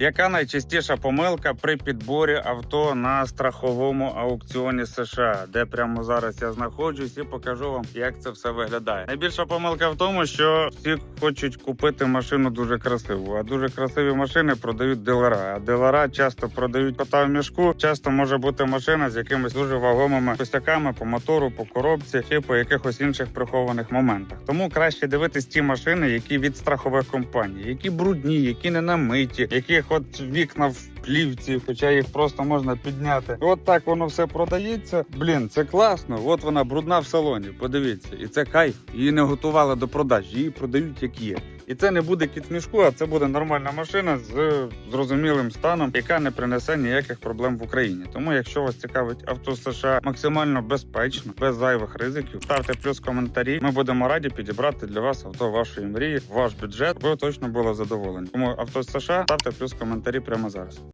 Яка найчастіша помилка при підборі авто на страховому аукціоні США, де прямо зараз я знаходжусь і покажу вам, як це все виглядає. Найбільша помилка в тому, що всі хочуть купити машину дуже красиву, а дуже красиві машини продають дилера. А дилера часто продають кота в мішку. Часто може бути машина з якимись дуже вагомими косяками по мотору, по коробці чи по якихось інших прихованих моментах. Тому краще дивитись ті машини, які від страхових компаній, які брудні, які не намиті, яких от вікна в плівці, хоча їх просто можна підняти. От так воно все продається. Блін, це класно. От вона брудна в салоні. Подивіться, і це кайф. Її не готували до продаж, її продають як є. І це не буде кіт мішку, а це буде нормальна машина з зрозумілим станом, яка не принесе ніяких проблем в Україні. Тому, якщо вас цікавить авто США максимально безпечно, без зайвих ризиків, ставте плюс коментарі. Ми будемо раді підібрати для вас авто вашої мрії, ваш бюджет. Ви точно були задоволені. Тому авто США ставте плюс коментарі прямо зараз.